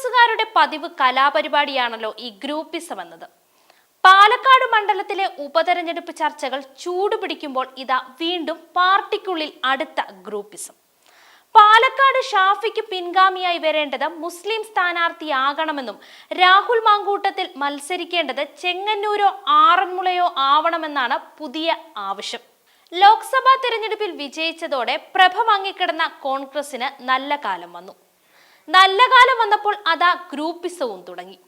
കോൺഗ്രസുകാരുടെ പതിവ് കലാപരിപാടിയാണല്ലോ ഈ ഗ്രൂപ്പിസം എന്നത്. പാലക്കാട് മണ്ഡലത്തിലെ ഉപതെരഞ്ഞെടുപ്പ് ചർച്ചകൾ ചൂടുപിടിക്കുമ്പോൾ ഇതാ വീണ്ടും പാർട്ടിക്കുള്ളിൽ അടുത്ത ഗ്രൂപ്പിസം. പാലക്കാട് ഷാഫിക്ക് പിൻഗാമിയായി വരേണ്ടത് മുസ്ലിം സ്ഥാനാർത്ഥിയാകണമെന്നും രാഹുൽ മാങ്കൂട്ടത്തിൽ മത്സരിക്കേണ്ടത് ചെങ്ങന്നൂരോ ആറന്മുളയോ ആവണമെന്നാണ് പുതിയ ആവശ്യം. ലോക്സഭാ തെരഞ്ഞെടുപ്പിൽ വിജയിച്ചതോടെ പ്രഭ മങ്ങിക്കിടന്ന കോൺഗ്രസിന് നല്ല കാലം വന്നു. നല്ല കാലം വന്നപ്പോൾ അതാ ഗ്രൂപ്പിസവും തുടങ്ങി.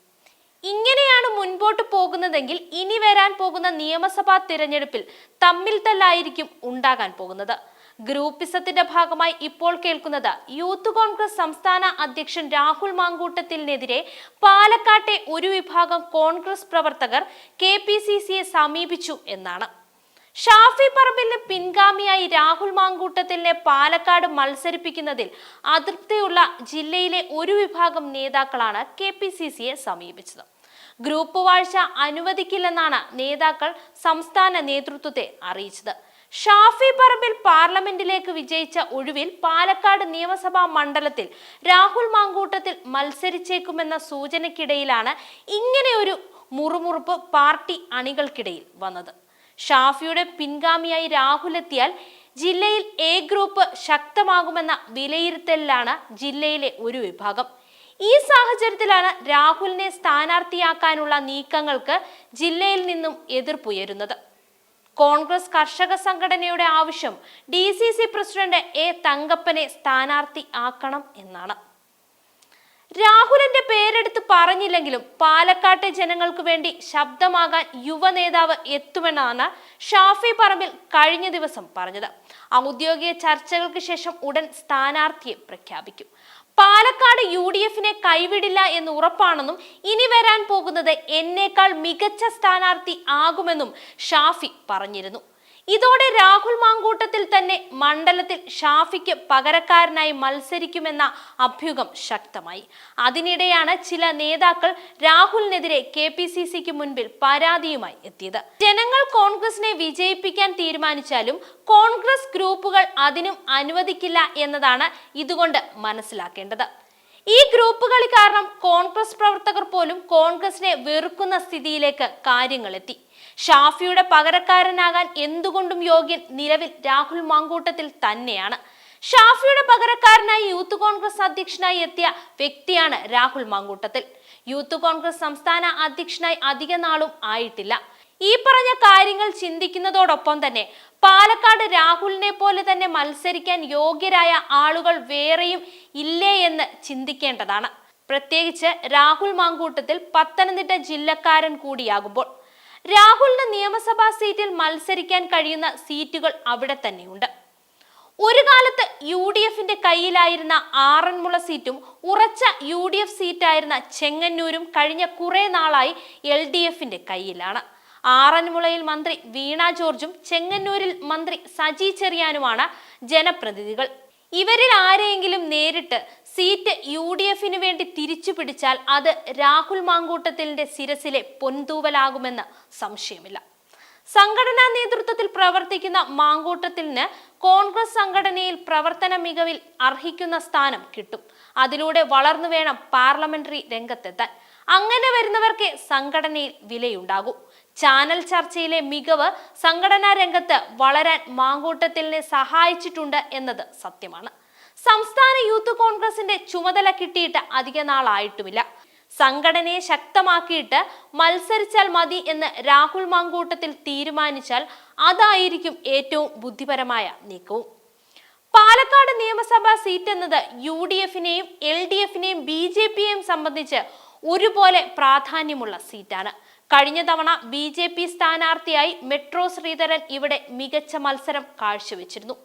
ഇങ്ങനെയാണ് മുൻപോട്ട് പോകുന്നതെങ്കിൽ ഇനി വരാൻ പോകുന്ന നിയമസഭാ തിരഞ്ഞെടുപ്പിൽ തമ്മിൽ തല്ലായിരിക്കും ഉണ്ടാകാൻ പോകുന്നത്. ഗ്രൂപ്പിസത്തിന്റെ ഭാഗമായി ഇപ്പോൾ കേൾക്കുന്നത് യൂത്ത് കോൺഗ്രസ് സംസ്ഥാന അധ്യക്ഷൻ രാഹുൽ മാങ്കൂട്ടത്തിനെതിരെ പാലക്കാട്ടെ ഒരു വിഭാഗം കോൺഗ്രസ് പ്രവർത്തകർ കെ സമീപിച്ചു എന്നാണ്. ഷാഫി പറമ്പിലിന് പിൻഗാമിയായി രാഹുൽ മാങ്കൂട്ടത്തിലിനെ പാലക്കാട് മത്സരിപ്പിക്കുന്നതിൽ അതൃപ്തിയുള്ള ജില്ലയിലെ ഒരു വിഭാഗം നേതാക്കളാണ് കെ പി സി സിയെ സമീപിച്ചത്. ഗ്രൂപ്പ് വാഴ്ച അനുവദിക്കില്ലെന്നാണ് നേതാക്കൾ സംസ്ഥാന നേതൃത്വത്തെ അറിയിച്ചത്. ഷാഫി പറമ്പിൽ പാർലമെന്റിലേക്ക് വിജയിച്ച ഒഴിവിൽ പാലക്കാട് നിയമസഭാ മണ്ഡലത്തിൽ രാഹുൽ മാങ്കൂട്ടത്തിൽ മത്സരിച്ചേക്കുമെന്ന സൂചനയ്ക്കിടയിലാണ് ഇങ്ങനെയൊരു മുറുമുറുപ്പ് പാർട്ടി അണികൾക്കിടയിൽ വന്നത്. ഷാഫിയുടെ പിൻഗാമിയായി രാഹുൽ എത്തിയാൽ ജില്ലയിൽ എ ഗ്രൂപ്പ് ശക്തമാകുമെന്ന വിലയിരുത്തലിലാണ് ജില്ലയിലെ ഒരു വിഭാഗം. ഈ സാഹചര്യത്തിലാണ് രാഹുലിനെ സ്ഥാനാർത്ഥിയാക്കാനുള്ള നീക്കങ്ങൾക്ക് ജില്ലയിൽ നിന്നും എതിർപ്പുയരുന്നത്. കോൺഗ്രസ് കർഷക സംഘടനയുടെ ആവശ്യം D C C president A തങ്കപ്പനെ സ്ഥാനാർത്ഥി ആക്കണം എന്നാണ്. രാഹുലിന്റെ പേരെടുത്ത് പറഞ്ഞില്ലെങ്കിലും പാലക്കാട്ടെ ജനങ്ങൾക്ക് വേണ്ടി ശബ്ദമാകാൻ യുവ നേതാവ് എത്തുമെന്നാണ് ഷാഫി പറമ്പിൽ കഴിഞ്ഞ ദിവസം പറഞ്ഞത്. ഔദ്യോഗിക ചർച്ചകൾക്ക് ശേഷം ഉടൻ സ്ഥാനാർത്ഥിയെ പ്രഖ്യാപിക്കും. പാലക്കാട് യു ഡി എഫിനെ കൈവിടില്ല എന്ന് ഉറപ്പാണെന്നും ഇനി വരാൻ പോകുന്നത് എന്നേക്കാൾ മികച്ച സ്ഥാനാർത്ഥി ആകുമെന്നും ഷാഫി പറഞ്ഞിരുന്നു. ഇതോടെ രാഹുൽ മാങ്കൂട്ടത്തിൽ തന്നെ മണ്ഡലത്തിൽ ഷാഫിക്ക് പകരക്കാരനായി മത്സരിക്കുമെന്ന അഭ്യൂഹം ശക്തമായി. അതിനിടെയാണ് ചില നേതാക്കൾ രാഹുലിനെതിരെ കെ പി സി സിക്ക് മുൻപിൽ പരാതിയുമായി എത്തിയത്. ജനങ്ങൾ കോൺഗ്രസിനെ വിജയിപ്പിക്കാൻ തീരുമാനിച്ചാലും കോൺഗ്രസ് ഗ്രൂപ്പുകൾ അതിനും അനുവദിക്കില്ല എന്നതാണ് ഇതുകൊണ്ട് മനസ്സിലാക്കേണ്ടത്. ഈ ഗ്രൂപ്പുകളി കാരണം കോൺഗ്രസ് പ്രവർത്തകർ പോലും കോൺഗ്രസിനെ വെറുക്കുന്ന സ്ഥിതിയിലേക്ക് കാര്യങ്ങൾ എത്തി ഷാഫിയുടെ പകരക്കാരനാകാൻ എന്തുകൊണ്ടും യോഗ്യൻ നിലവിൽ രാഹുൽ മാങ്കൂട്ടത്തിൽ തന്നെയാണ്. ഷാഫിയുടെ പകരക്കാരനായി യൂത്ത് കോൺഗ്രസ് അധ്യക്ഷനായി എത്തിയ വ്യക്തിയാണ് രാഹുൽ മാങ്കൂട്ടത്തിൽ. യൂത്ത് കോൺഗ്രസ് സംസ്ഥാന അധ്യക്ഷനായി അധിക നാളും ആയിട്ടില്ല. ഈ പറഞ്ഞ കാര്യങ്ങൾ ചിന്തിക്കുന്നതോടൊപ്പം തന്നെ പാലക്കാട് രാഹുലിനെ പോലെ തന്നെ മത്സരിക്കാൻ യോഗ്യരായ ആളുകൾ വേറെയും ഇല്ലേ എന്ന് ചിന്തിക്കേണ്ടതാണ്. പ്രത്യേകിച്ച് രാഹുൽ മാങ്കൂട്ടത്തിൽ പത്തനംതിട്ട ജില്ലക്കാരൻ കൂടിയാകുമ്പോൾ രാഹുലിന് നിയമസഭാ സീറ്റിൽ മത്സരിക്കാൻ കഴിയുന്ന സീറ്റുകൾ അവിടെ തന്നെയുണ്ട്. ഒരു കാലത്ത് യു ഡി എഫിന്റെ കയ്യിലായിരുന്ന ആറന്മുള സീറ്റും ഉറച്ച യു ഡി എഫ് സീറ്റായിരുന്ന ചെങ്ങന്നൂരും കഴിഞ്ഞ കുറെ നാളായി എൽ ഡി എഫിന്റെ കയ്യിലാണ്. ആറന്മുളയിൽ മന്ത്രി വീണ ജോർജും ചെങ്ങന്നൂരിൽ മന്ത്രി സജി ചെറിയാനുമാണ് ജനപ്രതിനിധികൾ. ഇവരിൽ ആരെയെങ്കിലും നേരിട്ട് സീറ്റ് യു ഡി എഫിന് വേണ്ടി തിരിച്ചു പിടിച്ചാൽ അത് രാഹുൽ മാങ്കൂട്ടത്തിലിന്റെ ശിരസിലെ പൊൻതൂവലാകുമെന്ന് സംശയമില്ല. സംഘടനാ നേതൃത്വത്തിൽ പ്രവർത്തിക്കുന്ന മാങ്കൂട്ടത്തിന് കോൺഗ്രസ് സംഘടനയിൽ പ്രവർത്തന മികവിൽ അർഹിക്കുന്ന സ്ഥാനം കിട്ടും. അതിലൂടെ വളർന്നു വേണം പാർലമെന്ററി രംഗത്തെത്താൻ. അങ്ങനെ വരുന്നവർക്ക് സംഘടനയിൽ വിലയുണ്ടാകൂ. ചാനൽ ചർച്ചയിലെ മികവ് സംഘടനാ രംഗത്ത് വളരാൻ മാങ്കൂട്ടത്തിലിനെ സഹായിച്ചിട്ടുണ്ട് എന്നത് സത്യമാണ്. സംസ്ഥാന യൂത്ത് കോൺഗ്രസിന്റെ ചുമതല കിട്ടിയിട്ട് അധിക നാളായിട്ടുമില്ല. സംഘടനയെ ശക്തമാക്കിയിട്ട് മത്സരിച്ചാൽ മതി എന്ന് രാഹുൽ മാങ്കൂട്ടത്തിൽ തീരുമാനിച്ചാൽ അതായിരിക്കും ഏറ്റവും ബുദ്ധിപരമായ നീക്കവും. പാലക്കാട് നിയമസഭാ സീറ്റ് എന്നത് യു ഡി എഫിനെയും എൽ ഡി എഫിനെയും ബി ജെ പിയെയും സംബന്ധിച്ച് ഒരുപോലെ പ്രാധാന്യമുള്ള സീറ്റാണ്. കഴിഞ്ഞ തവണ ബി ജെ പി സ്ഥാനാർത്ഥിയായി മെട്രോ ശ്രീധരൻ ഇവിടെ മികച്ച മത്സരം കാഴ്ചവെച്ചിരുന്നു.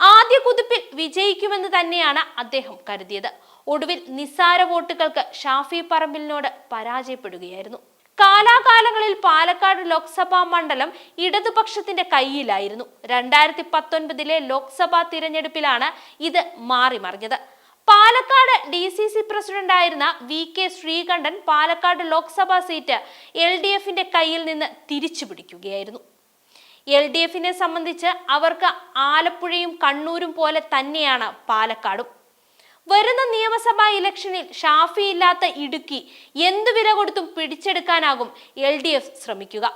ആദ്യ കുതിപ്പിൽ വിജയിക്കുമെന്ന് തന്നെയാണ് അദ്ദേഹം കരുതിയത്. ഒടുവിൽ നിസ്സാര വോട്ടുകൾക്ക് ഷാഫി പറമ്പിലിനോട് പരാജയപ്പെടുകയായിരുന്നു. കാലാകാലങ്ങളിൽ പാലക്കാട് ലോക്സഭാ മണ്ഡലം ഇടതുപക്ഷത്തിന്റെ കയ്യിലായിരുന്നു രണ്ടായിരത്തി പത്തൊൻപതിലെ ലോക്സഭാ തിരഞ്ഞെടുപ്പിലാണ് ഇത് മാറിമറിഞ്ഞത്. പാലക്കാട് ഡി സി സി പ്രസിഡന്റായിരുന്ന V K Sreekandan Palakkad Lok Sabha seat L D എഫിന്റെ കയ്യിൽ നിന്ന് തിരിച്ചു പിടിക്കുകയായിരുന്നു എൽ ഡി എഫിനെ സംബന്ധിച്ച് അവർക്ക് ആലപ്പുഴയും കണ്ണൂരും പോലെ തന്നെയാണ് പാലക്കാടും. വരുന്ന നിയമസഭാ ഇലക്ഷനിൽ ഷാഫി ഇല്ലാത്ത ഇടുക്കി എന്ത് വില കൊടുത്തും പിടിച്ചെടുക്കാനാകും എൽ ഡി എഫ് ശ്രമിക്കുക.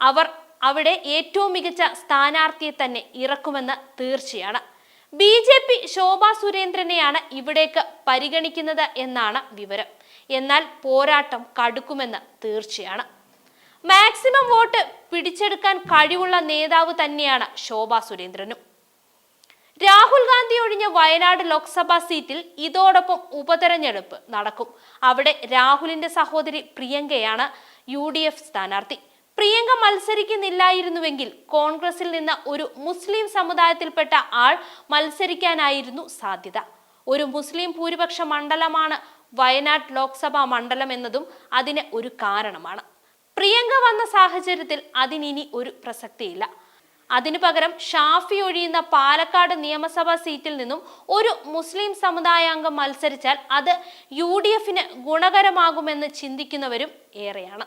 അവർ അവിടെ ഏറ്റവും മികച്ച സ്ഥാനാർത്ഥിയെ തന്നെ ഇറക്കുമെന്ന് തീർച്ചയാണ്. ബി ജെ പി ശോഭാ സുരേന്ദ്രനെയാണ് ഇവിടേക്ക് പരിഗണിക്കുന്നത് എന്നാണ് വിവരം. എന്നാൽ പോരാട്ടം കടുക്കുമെന്ന് തീർച്ചയാണ്. മാക്സിമം വോട്ട് പിടിച്ചെടുക്കാൻ കഴിവുള്ള നേതാവ് തന്നെയാണ് ശോഭാ സുരേന്ദ്രനും. രാഹുൽ ഗാന്ധി ഒഴിഞ്ഞ വയനാട് ലോക്സഭാ സീറ്റിൽ ഇതോടൊപ്പം ഉപതെരഞ്ഞെടുപ്പ് നടക്കും. അവിടെ രാഹുലിന്റെ സഹോദരി പ്രിയങ്കയാണ് യു ഡി എഫ് സ്ഥാനാർത്ഥി. പ്രിയങ്ക മത്സരിക്കുന്നില്ലായിരുന്നുവെങ്കിൽ കോൺഗ്രസിൽ നിന്ന് ഒരു മുസ്ലിം സമുദായത്തിൽപ്പെട്ട ആൾ മത്സരിക്കാനായിരുന്നു സാധ്യത. ഒരു മുസ്ലിം ഭൂരിപക്ഷ മണ്ഡലമാണ് വയനാട് ലോക്സഭാ മണ്ഡലം എന്നതും അതിന് ഒരു കാരണമാണ്. പ്രിയങ്ക വന്ന സാഹചര്യത്തിൽ അതിനിനി ഒരു പ്രസക്തിയില്ല. അതിനു പകരം ഷാഫി ഒഴിയുന്ന പാലക്കാട് നിയമസഭാ സീറ്റിൽ നിന്നും ഒരു മുസ്ലിം സമുദായാംഗം മത്സരിച്ചാൽ അത് യു ഗുണകരമാകുമെന്ന് ചിന്തിക്കുന്നവരും ഏറെയാണ്.